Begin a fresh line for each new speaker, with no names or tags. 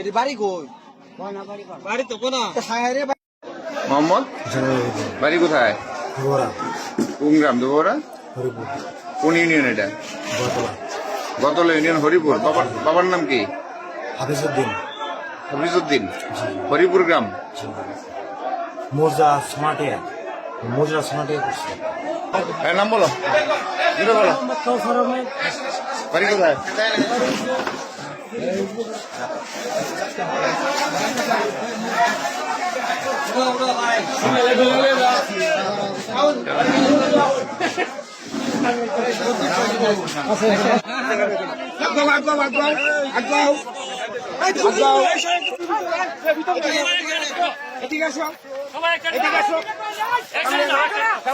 এটি বাড়ি কই? বাড়ি তো কোনা।
মোহাম্মদ? বাড়ি কোথায়? কোন গ্রাম দুবরা? কোন ইউনিয়ন এটা? গতলা। ইউনিয়ন হরিপুর। বাবার বাবার নাম কি?
হাফিজুদ্দিন
হাফিজুদ্দিন হরিপুর গ্রাম?
মোর্জা স্মার্টে মোর্জা স্মার্টে করছে।
হ্যাঁ নাম বলো। দুটো বলো। বাড়ি কোথায়? আগাও আগাও আগাও আগাও এদিকে আসো। এদিকে আসো।